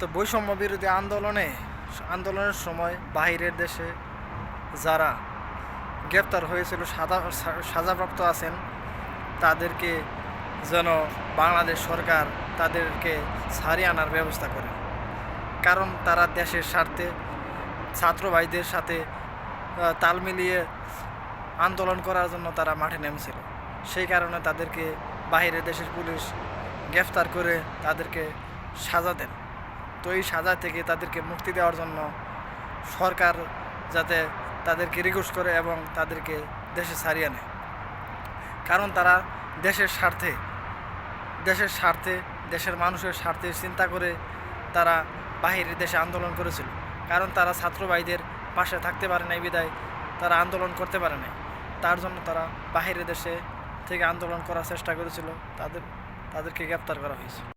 তো বৈষম্য বিরোধী আন্দোলনে, আন্দোলনের সময় বাহিরের দেশে যারা গ্রেপ্তার হয়েছিল, সাদা, সাজাপ্রাপ্ত আছেন, তাদেরকে যেন বাংলাদেশ সরকার তাদেরকে ছাড়িয়ে আনার ব্যবস্থা করে। কারণ তারা দেশের স্বার্থে, ছাত্র ভাইদের সাথে তাল মিলিয়ে আন্দোলন করার জন্য তারা মাঠে নেমেছিল। সেই কারণে তাদেরকে বাইরের দেশের পুলিশ গ্রেফতার করে তাদেরকে সাজা দেন। তো এই সাজা থেকে তাদেরকে মুক্তি দেওয়ার জন্য সরকার যাতে তাদেরকে রিকোয়েস্ট করে এবং তাদেরকে দেশে ছাড়িয়ে নেয়। কারণ তারা দেশের স্বার্থে দেশের স্বার্থে, দেশের মানুষের স্বার্থে চিন্তা করে তারা বাহিরের দেশে আন্দোলন করেছিল। কারণ তারা ছাত্র ভাইদের পাশে থাকতে পারে নাই, বিদায় তারা আন্দোলন করতে পারে নাই। তার জন্য তারা বাহিরের দেশে থেকে আন্দোলন করার চেষ্টা করেছিল। তাদের, তাদেরকে গ্রেপ্তার করা হয়েছে।